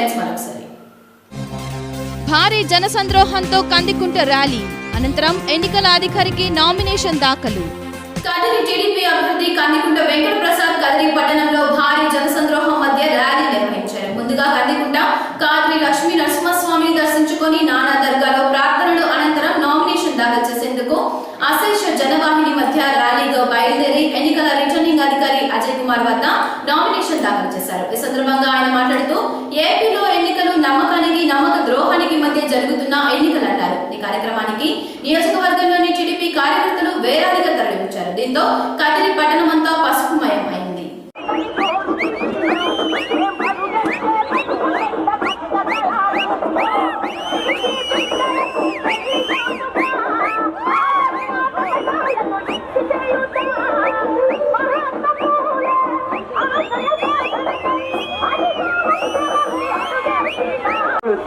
మరొకసారి. భారీ జనసంద్రోహంతో కందికుంట ర్యాలీ. అనంతరం ఎన్నికల అధికారికి నామినేషన్ దాఖలు. కదిరి టీడీపీ అభ్యర్థి కందికుంట వెంకట ప్రసాద్ కదిరి పట్టణంలో భారీ జనసంద్రోహం మధ్య ర్యాలీ నిర్వహించారు. ముందుగా కందికుంట కాదిరి లక్ష్మీ నరసింహస్వామిని దర్శించుకొని నానా దర్గాలో ప్రార్థనలు అనంతరం నామినేషన్ దాఖలు చేసేందుకు అశేష జనవాహిని మధ్య ర్యాలీగా బయలుదేరి ఎన్నికల రిటర్నింగ్ అధికారి అజయ్ కుమార్ వద్ద నామినేషన్ దాఖలు చేశారు. ఈ సందర్భంగా ఆయన మాట్లాడుతూ ఏపీలో ఎన్నికలు నమ్మకానికి నమ్మక ద్రోహానికి మధ్య జరుగుతున్న ఎన్నికలు అన్నారు ఈ కార్యక్రమానికి నియోజకవర్గంలోని టీడీపీ కార్యకర్తలు వేలాదిగా తరలించారు దీంతో కదిరి పట్టణమంతా పసుపుమయం అయింది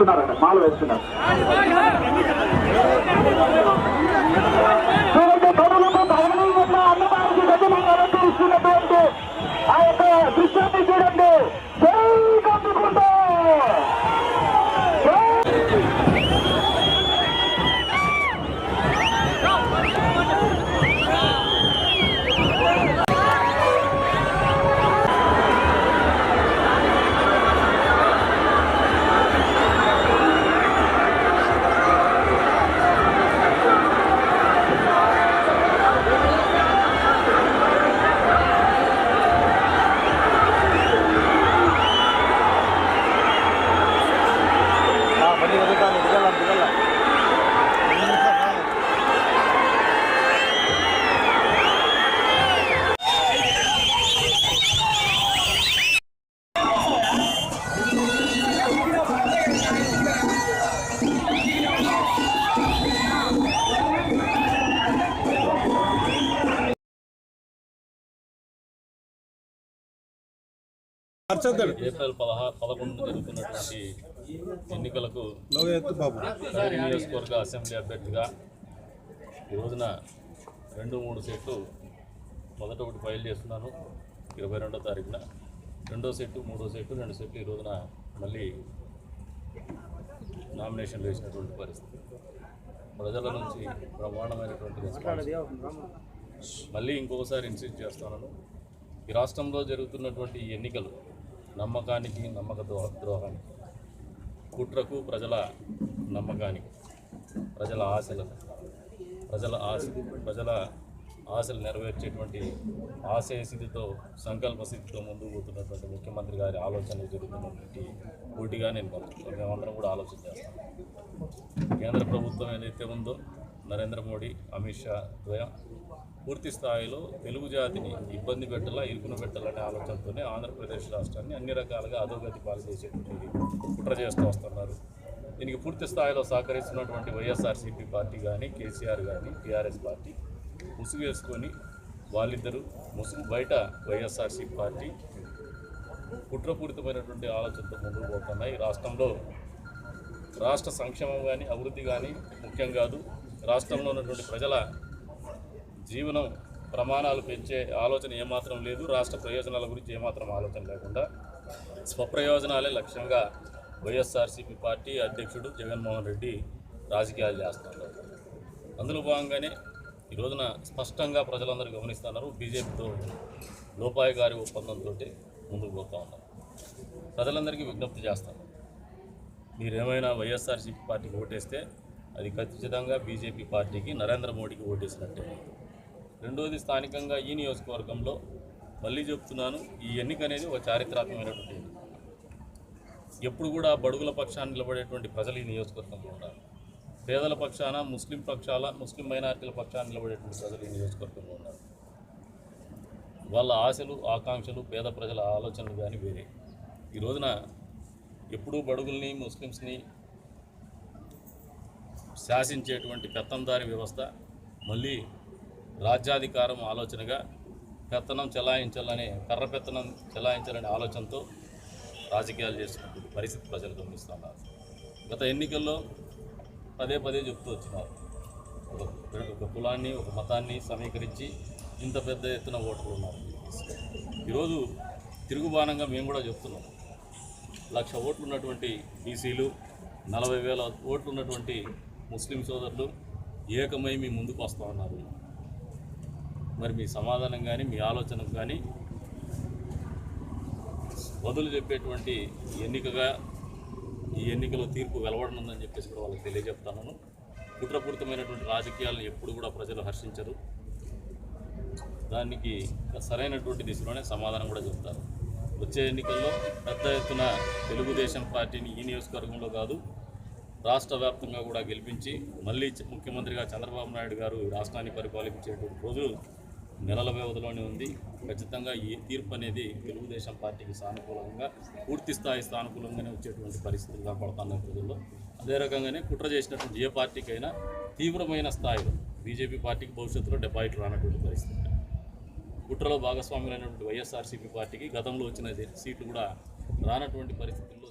వేస్తున్నారంట మాల వేస్తున్నారు. ఏప్రిల్ పదహారు పదకొండు జరుగుతున్నటువంటి ఎన్నికలకు నియోజకవర్గ అసెంబ్లీ అభ్యర్థిగా ఈ రోజున రెండు మూడు సెట్లు మొదట ఒకటి ఫైల్ చేస్తున్నాను. ఇరవై రెండో తారీఖున రెండో సెట్టు మూడో సెట్టు రెండు సెట్లు ఈ రోజున మళ్ళీ నామినేషన్ వేసినటువంటి పరిస్థితి. ప్రజల నుంచి బ్రహ్మాండమైనటువంటి రెస్పాన్స్ మళ్ళీ ఇంకొకసారి ఇన్సిస్ట్ చేస్తున్నాను. ఈ రాష్ట్రంలో జరుగుతున్నటువంటి ఎన్నికలు నమ్మకానికి నమ్మక ద్రోహ ద్రోహానికి కుట్రకు ప్రజల నమ్మకానికి ప్రజల ఆశలకు ప్రజల ఆశ ప్రజల ఆశలు నెరవేర్చేటువంటి ఆశయ స్థితితో సంకల్ప స్థితితో ముందుకు పోతున్నటువంటి ముఖ్యమంత్రి గారి ఆలోచనలు జరుగుతున్నటువంటి పోటీగా నేను భావిస్తున్నాను. మేమందరం కూడా ఆలోచన చేస్తాం కేంద్ర ప్రభుత్వం ఏదైతే ఉందో నరేంద్ర మోడీ అమిత్ షా ద్వయం పూర్తి స్థాయిలో తెలుగు జాతిని ఇబ్బంది పెట్టాలా ఇరుకున పెట్టాలనే ఆలోచనతోనే ఆంధ్రప్రదేశ్ రాష్ట్రాన్ని అన్ని రకాలుగా అధోగతి పాల్చేసేటువంటి కుట్ర చేస్తూ వస్తున్నారు. దీనికి పూర్తి స్థాయిలో సహకరిస్తున్నటువంటి వైఎస్ఆర్సీపీ పార్టీ కానీ కేసీఆర్ కానీ టీఆర్ఎస్ పార్టీ ముసుగు వేసుకొని వాళ్ళిద్దరూ ముసుగు బయట వైఎస్ఆర్సీపీ పార్టీ కుట్రపూరితమైనటువంటి ఆలోచనతో ముందుకు పోతున్నాయి. రాష్ట్రంలో రాష్ట్ర సంక్షేమం కానీ అభివృద్ధి కానీ ముఖ్యం కాదు. రాష్ట్రంలో ఉన్నటువంటి ప్రజల జీవనం ప్రమాణాలు పెంచే ఆలోచన ఏమాత్రం లేదు. రాష్ట్ర ప్రయోజనాల గురించి ఏమాత్రం ఆలోచన లేకుండా స్వప్రయోజనాలే లక్ష్యంగా వైఎస్ఆర్సీపీ పార్టీ అధ్యక్షుడు జగన్మోహన్ రెడ్డి రాజకీయాలు చేస్తున్నారు. అందులో భాగంగానే ఈ రోజున స్పష్టంగా ప్రజలందరూ గమనిస్తున్నారు. బీజేపీతో లోపాయగారి ఒప్పందంతో ముందుకు పోతా ఉన్నారు. ప్రజలందరికీ విజ్ఞప్తి చేస్తాను. మీరేమైనా వైఎస్ఆర్సీపీ పార్టీకి ఓటేస్తే అది ఖచ్చితంగా బీజేపీ పార్టీకి నరేంద్ర మోడీకి ఓటేసినట్టే. రెండోది స్థానికంగా ఈ నియోజకవర్గంలో మళ్ళీ చెప్తున్నాను ఈ ఎన్నిక అనేది ఒక చారిత్రాత్మకమైనటువంటి ఎన్నిక. ఎప్పుడు కూడా బడుగుల పక్షాన్ని నిలబడేటువంటి ప్రజలు ఈ నియోజకవర్గంలో ఉన్నారు పేదల పక్షాన ముస్లిం పక్షాల ముస్లిం మైనారిటీల పక్షాన నిలబడేటువంటి ప్రజలు ఈ నియోజకవర్గంలో ఉన్నారు వాళ్ళ ఆశలు ఆకాంక్షలు పేద ప్రజల ఆలోచనలు కానీ వేరే. ఈ రోజున ఎప్పుడూ బడుగుల్ని ముస్లిమ్స్ని శాసించేటువంటి పెత్తందారి వ్యవస్థ మళ్ళీ రాజ్యాధికారం ఆలోచనగా పెత్తనం చెలాయించాలని కర్ర పెత్తనం చెలాయించాలనే ఆలోచనతో రాజకీయాలు చేస్తున్నటువంటి పరిస్థితి ప్రజలు గమనిస్తున్నారు. గత ఎన్నికల్లో పదే పదే చెప్తూ వచ్చినారు. ఒక ఒక కులాన్ని ఒక మతాన్ని సమీకరించి ఇంత పెద్ద ఎత్తున ఓటర్లు ఉన్నారు. ఈరోజు తిరుగుబాణంగా మేము కూడా చెప్తున్నాం. లక్ష ఓట్లు ఉన్నటువంటి బీసీలు నలభై వేల ఓట్లు ఉన్నటువంటి ముస్లిం సోదరులు ఏకమై మీ ముందుకు వస్తూ ఉన్నారు. మరి మీ సమాధానం కానీ మీ ఆలోచన కానీ బదులు చెప్పేటువంటి ఎన్నికగా ఈ ఎన్నికలో తీర్పు వెలువడనుందని చెప్పేసి కూడా వాళ్ళకి తెలియజెప్తాను కుట్రపూరితమైనటువంటి రాజకీయాలను ఎప్పుడు కూడా ప్రజలు హర్షించరు. దానికి సరైనటువంటి దిశలోనే సమాధానం కూడా చెప్తారు. వచ్చే ఎన్నికల్లో పెద్ద ఎత్తున తెలుగుదేశం పార్టీని ఈ నియోజకవర్గంలో కాదు రాష్ట్ర వ్యాప్తంగా కూడా గెలిపించి మళ్ళీ ముఖ్యమంత్రిగా చంద్రబాబు నాయుడు గారు ఈ రాష్ట్రాన్ని పరిపాలించేటువంటి రోజు నెలల వ్యవధిలోనే ఉంది. ఖచ్చితంగా ఈ తీర్పు అనేది తెలుగుదేశం పార్టీకి సానుకూలంగా పూర్తి స్థాయి సానుకూలంగానే వచ్చేటువంటి పరిస్థితులు కనపడుతున్నాయి ప్రజల్లో అదే రకంగానే కుట్ర చేసినటువంటి ఏ పార్టీకైనా తీవ్రమైన స్థాయిలో బీజేపీ పార్టీకి భవిష్యత్తులో డిపాజిట్ రానటువంటి పరిస్థితి. కుట్రలో భాగస్వాములైనటువంటి వైఎస్ఆర్సీపీ పార్టీకి గతంలో వచ్చిన సీట్లు కూడా రానటువంటి పరిస్థితుల్లో